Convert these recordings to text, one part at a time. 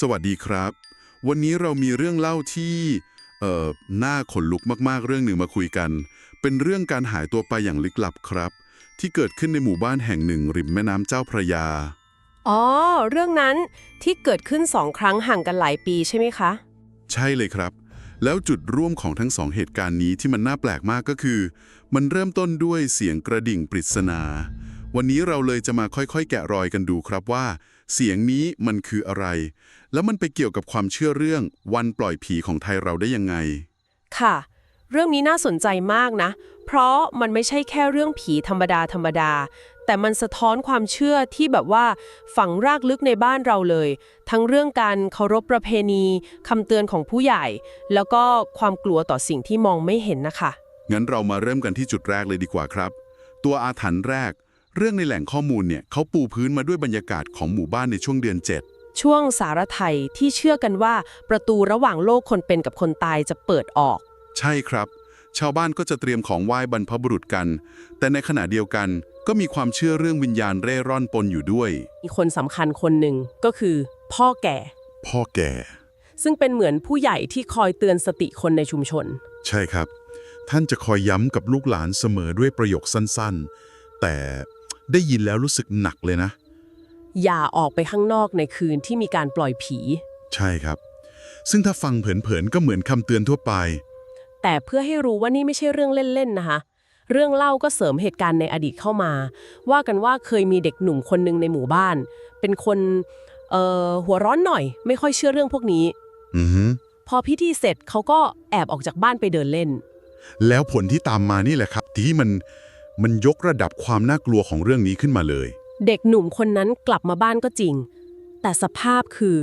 สวัสดีครับ วันนี้เรามีเรื่องเล่าที่เอ่อน่าขนลุกมากๆ เรื่องหนึ่งมาคุยกัน เป็นเรื่องการหายตัวไปอย่างลึกลับครับ ที่เกิดขึ้นในหมู่บ้านแห่งหนึ่ง ริมแม่น้ำเจ้าพระยา อ๋อ เรื่องนั้นที่เกิดขึ้นสองครั้งห่างกันหลายปีใช่ไหมคะ ใช่เลยครับ แล้วจุดร่วมของทั้งสองเหตุการณ์นี้ที่มันน่าแปลกมากก็คือ มันเริ่มต้นด้วยเสียงกระดิ่งปริศนา วันนี้เราเลยจะมาค่อยๆ แกะรอยกันดูครับว่า เสียงนี้มันคืออะไร แล้วมันไปเกี่ยวกับความเชื่อเรื่องวันปล่อยผีของไทยเราได้ยังไง ค่ะ เรื่องนี้น่าสนใจมากนะ เพราะมันไม่ใช่แค่เรื่องผีธรรมดาธรรมดา แต่มันสะท้อนความเชื่อที่แบบว่าฝังรากลึกในบ้านเราเลย ทั้งเรื่องการเคารพประเพณีคำเตือนของผู้ใหญ่ แล้วก็ความกลัวต่อสิ่งที่มองไม่เห็นนะคะ งั้นเรามาเริ่มกันที่จุดแรกเลยดีกว่าครับ ตัวอาถรรพ์แรก เรื่องในแหล่งข้อมูลเนี่ยเขาปูพื้นมาด้วยบรรยากาศของหมู่บ้านในช่วงเดือน 7 ช่วงสารไทยที่เชื่อกันว่าประตูระหว่างโลกคนเป็นกับคนตายจะเปิดออก ใช่ครับ ชาวบ้านก็จะเตรียมของไหว้บรรพบุรุษกัน แต่ในขณะเดียวกันก็มีความเชื่อเรื่องวิญญาณเร่ร่อนปนอยู่ด้วย มีคนสำคัญคนหนึ่งก็คือ พ่อแก่ พ่อแก่ ซึ่งเป็นเหมือนผู้ใหญ่ที่คอยเตือนสติคนในชุมชน ใช่ครับ ท่านจะคอยย้ำกับลูกหลานเสมอด้วยประโยคสั้นๆ แต่ ได้ยินแล้วรู้สึกหนักเลยนะ อย่าออกไปข้างนอกในคืนที่มีการปล่อยผี ใช่ครับ ซึ่งถ้าฟังเผินๆก็เหมือนคำเตือนทั่วไป แต่เพื่อให้รู้ว่านี่ไม่ใช่เรื่องเล่นๆนะคะ เรื่องเล่าก็เสริมเหตุการณ์ในอดีตเข้ามา ว่ากันว่าเคยมีเด็กหนุ่มคนหนึ่งในหมู่บ้าน เป็นคนเอ่อหัวร้อนหน่อย ไม่ค่อยเชื่อเรื่องพวกนี้ อือฮึพอพิธีเสร็จเขาก็แอบออกจากบ้านไปเดินเล่น แล้วผลที่ตามมานี่แหละครับ ที่มัน มันยกระดับความน่ากลัวของเรื่องนี้ขึ้นมาเลย เด็กหนุ่มคนนั้นกลับมาบ้านก็จริง แต่สภาพคือ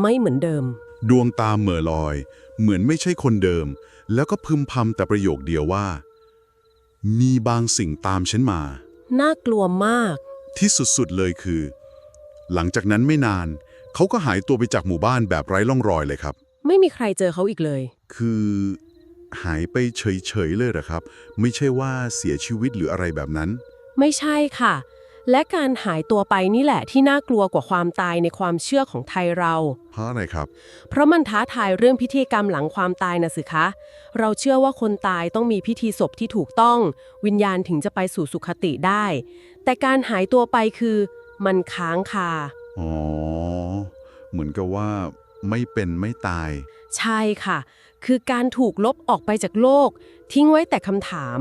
ไม่เหมือนเดิม ดวงตาเหม่อลอย เหมือนไม่ใช่คนเดิม แล้วก็พึมพำแต่ประโยคเดียวว่า มีบางสิ่งตามฉันมา น่ากลัวมาก ที่สุดๆเลยคือ หลังจากนั้นไม่นาน เขาก็หายตัวไปจากหมู่บ้านแบบไร้ร่องรอยเลยครับ ไม่มีใครเจอเขาอีกเลย คือ หายไปเฉยๆเลยเหรอครับ ไม่ใช่ว่าเสียชีวิตหรืออะไรแบบนั้น ไม่ใช่ค่ะ และการหายตัวไปนี่แหละที่น่ากลัวกว่าความตายในความเชื่อของไทยเรา เพราะอะไรครับ เพราะมันท้าทายเรื่องพิธีกรรมหลังความตายนะสิคะ เราเชื่อว่าคนตายต้องมีพิธีศพที่ถูกต้อง วิญญาณถึงจะไปสู่สุขติได้ แต่การหายตัวไปคือมันค้างคา อ๋อ เหมือนกับว่าไม่เป็นไม่ตาย ใช่ค่ะ คือการถูกลบออกไปจากโลก ทิ้งไว้แต่คำถาม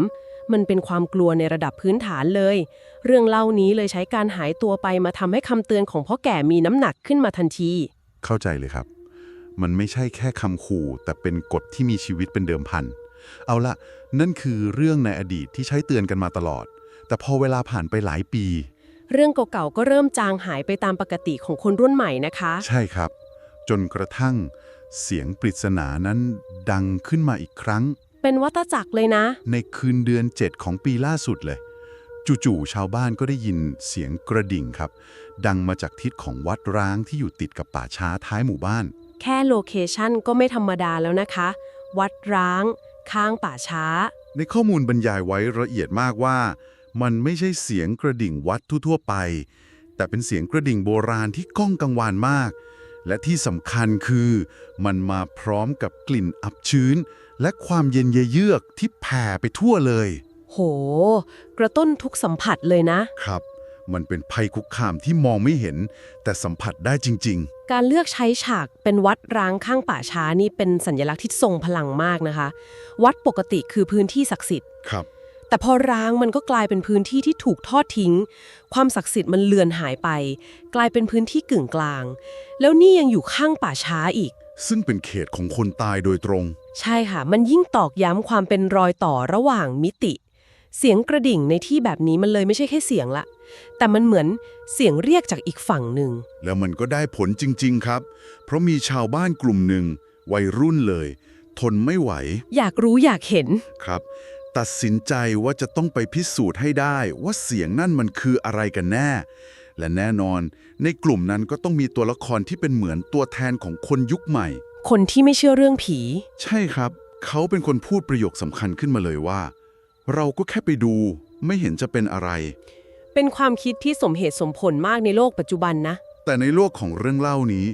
มันเป็นความกลัวในระดับพื้นฐานเลย เรื่องเล่านี้เลยใช้การหายตัวไปมาทำให้คำเตือนของพ่อแก่มีน้ำหนักขึ้นมาทันที เข้าใจเลยครับ มันไม่ใช่แค่คำขู่ แต่เป็นกฎที่มีชีวิตเป็นเดิมพัน เอาละนั่นคือเรื่องในอดีตที่ใช้เตือนกันมาตลอด แต่พอเวลาผ่านไปหลายปี เรื่องเก่าๆก็เริ่มจางหายไปตามปกติของคนรุ่นใหม่นะคะ ใช่ครับ จนกระทั่ง เสียงปริศนานั้นดังขึ้นมาอีกครั้ง เป็นวัตจักรเลยนะ ในคืนเดือน 7 ของปีล่าสุดเลย จู่ๆชาวบ้านก็ได้ยินเสียงกระดิ่งครับ ดังมาจากทิศของวัดร้างที่อยู่ติดกับป่าช้าท้ายหมู่บ้าน แค่โลเคชันก็ไม่ธรรมดาแล้วนะคะ วัดร้าง ข้างป่าช้า ในข้อมูลบรรยายไว้ละเอียดมากว่า มันไม่ใช่เสียงกระดิ่งวัดทั่วๆไป แต่เป็นเสียงกระดิ่งโบราณที่ก้องกังวานมาก และที่สำคัญคือ มันมาพร้อมกับกลิ่นอับชื้น และความเย็นเยือกที่แผ่ไปทั่วเลย โห กระตุ้นทุกสัมผัสเลยนะ ครับ มันเป็นภัยคุกคามที่มองไม่เห็น แต่สัมผัสได้จริงการเลือกใช้ฉากเป็นวัดร้างข้างป่าช้านี่เป็นสัญลักษณ์ที่ทรงพลังมากนะคะ วัดปกติคือพื้นที่ศักดิ์สิทธิ์ๆครับ แต่พอร้างมันก็กลายเป็นพื้นที่ที่ถูกทอดทิ้ง ความศักดิ์สิทธิ์มันเลือนหายไป กลายเป็นพื้นที่กึ่งกลาง แล้วนี่ยังอยู่ข้างป่าช้าอีก ซึ่งเป็นเขตของคนตายโดยตรง ใช่ค่ะ มันยิ่งตอกย้ำความเป็นรอยต่อระหว่างมิติ เสียงกระดิ่งในที่แบบนี้มันเลยไม่ใช่แค่เสียงละ แต่มันเหมือนเสียงเรียกจากอีกฝั่งหนึ่ง แล้วมันก็ได้ผลจริง ๆ ครับ เพราะมีชาวบ้านกลุ่มหนึ่งวัยรุ่นเลย ทนไม่ไหว อยากรู้อยากเห็น ครับ ตัดสินใจว่าจะต้องไปพิสูจน์ให้ได้ว่าเสียงนั่นมันคืออะไรกันแน่ และแน่นอน ในกลุ่มนั้นก็ต้องมีตัวละครที่เป็นเหมือนตัวแทนของคนยุคใหม่ คนที่ไม่เชื่อเรื่องผี ใช่ครับ เขาเป็นคนพูดประโยคสำคัญขึ้นมาเลยว่า เราก็แค่ไปดูไม่เห็นจะเป็นอะไร เป็นความคิดที่สมเหตุสมผลมากในโลกปัจจุบันนะ แต่ในโลกของเรื่องเล่านี้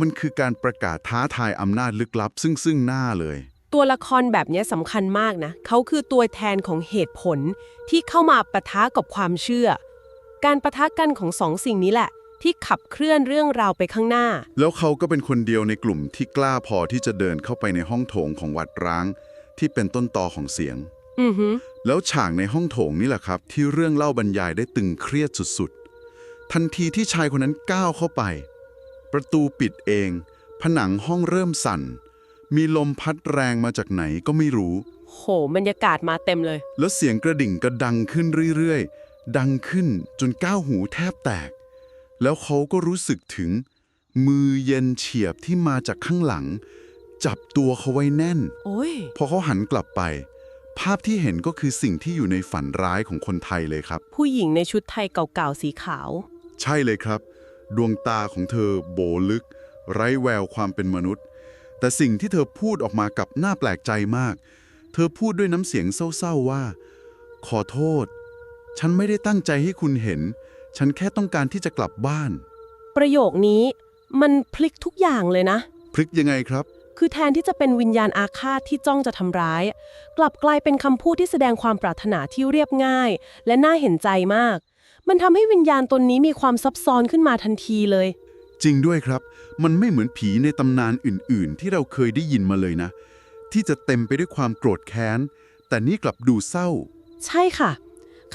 มันคือการประกาศท้าทายอำนาจลึกลับซึ่งซึ่งหน้าเลย ตัวละครแบบเนี้ยสำคัญมากนะ เขาคือตัวแทนของเหตุผลที่เข้ามาปะทะกับความเชื่อ การปะทะกันของสองสิ่งนี้แหละ ที่ขับเคลื่อนเรื่องราวไปข้างหน้า แล้วเขาก็เป็นคนเดียวในกลุ่มที่กล้าพอที่จะเดินเข้าไปในห้องโถงของวัดร้าง ที่เป็นต้นตอของเสียง อือฮึแล้วฉากในห้องโถงนี่แหละครับ ที่เรื่องเล่าบรรยายได้ตึงเครียดสุดๆ ทันทีที่ชายคนนั้นก้าวเข้าไป ประตูปิดเอง ผนังห้องเริ่มสั่น มีลมพัดแรงมาจากไหนก็ไม่รู้ โหบรรยากาศมาเต็มเลย แล้วเสียงกระดิ่งก็ดังขึ้นเรื่อยๆ ดังขึ้นจนก้าวหูแทบแตก แล้วเขาก็รู้สึกถึง มือเย็นเฉียบที่มาจากข้างหลัง จับตัวเขาไว้แน่น โอ้ย พอเขาหันกลับไป ภาพที่เห็นก็คือสิ่งที่อยู่ในฝันร้ายของคนไทยเลยครับ ผู้หญิงในชุดไทยเก่าๆสีขาว ใช่เลยครับ ดวงตาของเธอโบลึก ไร้แววความเป็นมนุษย์ แต่สิ่งที่เธอพูดออกมากับน่าแปลกใจมาก เธอพูดด้วยน้ำเสียงเศร้าๆว่า ขอโทษ ฉันไม่ได้ตั้งใจให้คุณเห็น ฉันแค่ต้องการที่จะกลับบ้าน ประโยคนี้มันพลิกทุกอย่างเลยนะ พลิกยังไงครับ คือแทนที่จะเป็นวิญญาณอาฆาตที่จ้องจะทำร้าย กลับกลายเป็นคำพูดที่แสดงความปรารถนาที่เรียบง่าย และน่าเห็นใจมาก มันทำให้วิญญาณตนนี้มีความซับซ้อนขึ้นมาทันทีเลย จริงด้วยครับ มันไม่เหมือนผีในตำนานอื่น ๆ ที่เราเคยได้ยินมาเลยนะ ที่จะเต็มไปด้วยความโกรธแค้น แต่นี่กลับดูเศร้า ใช่ค่ะ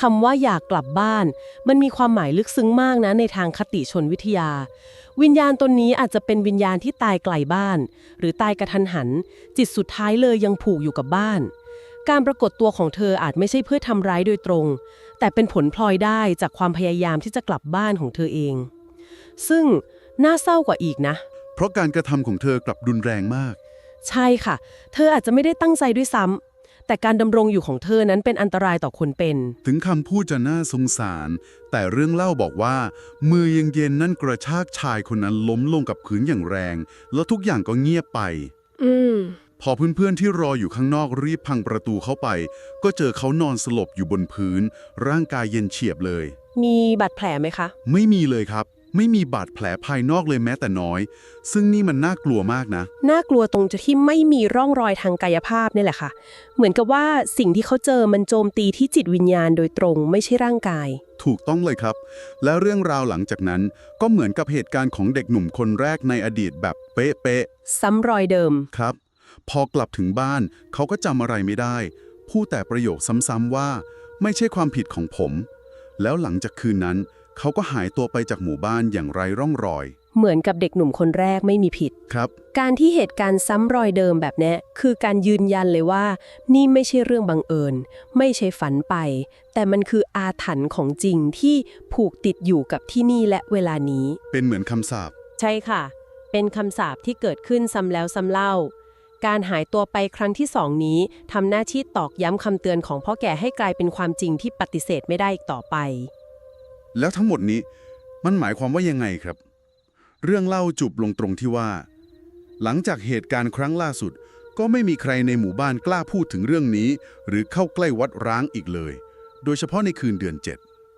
คำว่าอยากกลับบ้าน มันมีความหมายลึกซึ้งมากนะในทางคติชนวิทยา วิญญาณตนนี้อาจจะเป็นวิญญาณที่ตายไกลบ้าน หรือตายกระทันหัน จิตสุดท้ายเลยยังผูกอยู่กับบ้าน การปรากฏตัวของเธออาจไม่ใช่เพื่อทำร้ายโดยตรง แต่เป็นผลพลอยได้จากความพยายามที่จะกลับบ้านของเธอเอง ซึ่ง น่าเศร้ากว่าอีกนะ เพราะการกระทำของเธอกลับรุนแรงมาก ใช่ค่ะ เธออาจจะไม่ได้ตั้งใจด้วยซ้ำแต่การดำรงอยู่ของเธอนั้นเป็นอันตรายต่อคนเป็น ถึงคำพูดจะน่าสงสาร แต่เรื่องเล่าบอกว่า มือยังเย็นนั่นกระชากชายคนนั้นล้มลงกับพื้นอย่างแรง แล้วทุกอย่างก็เงียบไป อืมพอเพื่อนๆที่รออยู่ข้างนอกรีบพังประตูเข้าไป ก็เจอเขานอนสลบอยู่บนพื้น ร่างกายเย็นเฉียบเลย มีบาดแผลไหมคะ ไม่มีเลยครับ ไม่มีบาดแผลภายนอกเลยแม้แต่น้อย ซึ่งนี่มันน่ากลัวมากนะ น่ากลัวตรงจะที่ไม่มีร่องรอยทางกายภาพนี่แหละค่ะ เหมือนกับว่าสิ่งที่เขาเจอมันโจมตีที่จิตวิญญาณโดยตรงไม่ใช่ร่างกาย ถูกต้องเลยครับ และเรื่องราวหลังจากนั้นก็เหมือนกับเหตุการณ์ของเด็กหนุ่มคนแรกในอดีตแบบเป๊ะซ้ำรอยเดิมๆครับ พอกลับถึงบ้านเขาก็จำอะไรไม่ได้ พูดแต่ประโยคซ้ำๆว่า ไม่ใช่ความผิดของผม แล้วหลังจากคืนนั้น เขาก็หายตัวไปจากหมู่บ้านอย่างไร้ร่องรอย เหมือนกับเด็กหนุ่มคนแรกไม่มีผิด ครับ การที่เหตุการณ์ซ้ำรอยเดิมแบบเนี้ยคือการยืนยันเลยว่า นี่ไม่ใช่เรื่องบังเอิญ ไม่ใช่ฝันไป แต่มันคืออาถรรพ์ของจริงที่ผูกติดอยู่กับที่นี่และเวลานี้ เป็นเหมือนคำสาปใช่ค่ะ เป็นคำสาปที่เกิดขึ้นซ้ำแล้วซ้ำเล่า การหายตัวไปครั้งที่สองนี้ทำหน้าที่ตอกย้ำคำเตือนของพ่อแก่ให้กลายเป็นความจริงที่ปฏิเสธไม่ได้อีกต่อไป แล้วทั้งหมดนี้มันหมายความว่ายังไงครับ เรื่องเล่าจุบลงตรงที่ว่า หลังจากเหตุการณ์ครั้งล่าสุด ก็ไม่มีใครในหมู่บ้านกล้าพูดถึงเรื่องนี้ หรือเข้าใกล้วัดร้างอีกเลย โดยเฉพาะในคืนเดือนเจ็ด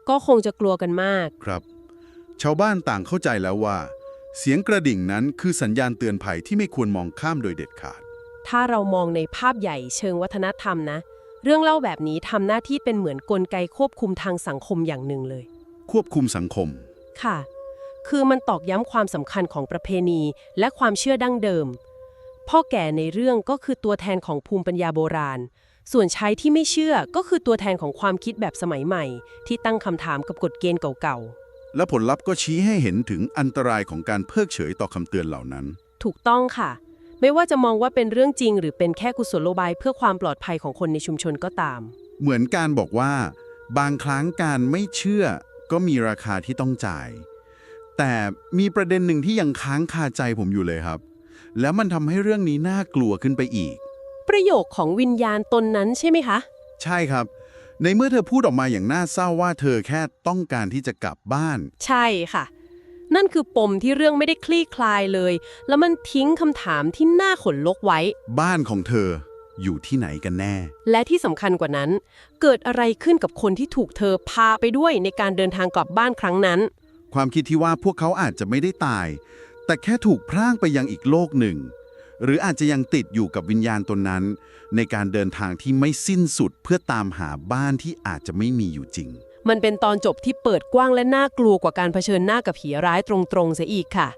ก็คงจะกลัวกันมากครับ ชาวบ้านต่างเข้าใจแล้วว่า เสียงกระดิ่งนั้นคือสัญญาณเตือนภัยที่ไม่ควรมองข้ามโดยเด็ดขาด ถ้าเรามองในภาพใหญ่เชิงวัฒนธรรมนะ เรื่องเล่าแบบนี้ทำหน้าที่เป็นเหมือนกลไกควบคุมทางสังคมอย่างหนึ่งเลย ควบคุมสังคม ค่ะ คือมันตอกย้ำความสำคัญของประเพณี และความเชื่อดั้งเดิม พ่อแก่ในเรื่องก็คือตัวแทนของภูมิปัญญาโบราณ ส่วนใช้ที่ไม่เชื่อก็คือตัวแทนของความคิดแบบสมัยใหม่ ที่ตั้งคำถามกับกฎเกณฑ์เก่าและผลลัพธ์ก็ชี้ให้เห็นถึงอันตรายของการเพิกเฉยต่อคำเตือนเหล่านั้นๆถูกต้องค่ะ ไม่ว่าจะมองว่าเป็นเรื่องจริง หรือเป็นแค่กุศโลบายเพื่อความปลอดภัยของคนในชุมชนก็ตาม เหมือนการบอกว่า บางครั้งการไม่เชื่อ ก็มีราคาที่ต้องจ่าย แต่มีประเด็นหนึ่งที่ยังค้างคาใจผมอยู่เลยครับ แล้วมันทำให้เรื่องนี้น่ากลัวขึ้นไปอีก ประโยคของวิญญาณตนนั้นใช่ไหมคะ ใช่ครับ ในเมื่อเธอพูดออกมาอย่างน่าเศร้าว่าเธอแค่ต้องการที่จะกลับบ้าน ใช่ค่ะ นั่นคือปมที่เรื่องไม่ได้คลี่คลายเลย แล้วมันทิ้งคำถามที่น่าขนลุกไว้ บ้านของเธอ อยู่ที่ไหนกันแน่ และที่สำคัญกว่านั้น เกิดอะไรขึ้นกับคนที่ถูกเธอพาไปด้วยในการเดินทางกลับบ้านครั้งนั้น ความคิดที่ว่าพวกเขาอาจจะไม่ได้ตาย แต่แค่ถูกพร่างไปยังอีกโลกหนึ่ง หรืออาจจะยังติดอยู่กับวิญญาณตนนั้น ในการเดินทางที่ไม่สิ้นสุดเพื่อตามหาบ้านที่อาจจะไม่มีอยู่จริง มันเป็นตอนจบที่เปิดกว้างและน่ากลัวกว่าการเผชิญหน้ากับผีร้ายตรงๆเสียอีกค่ะ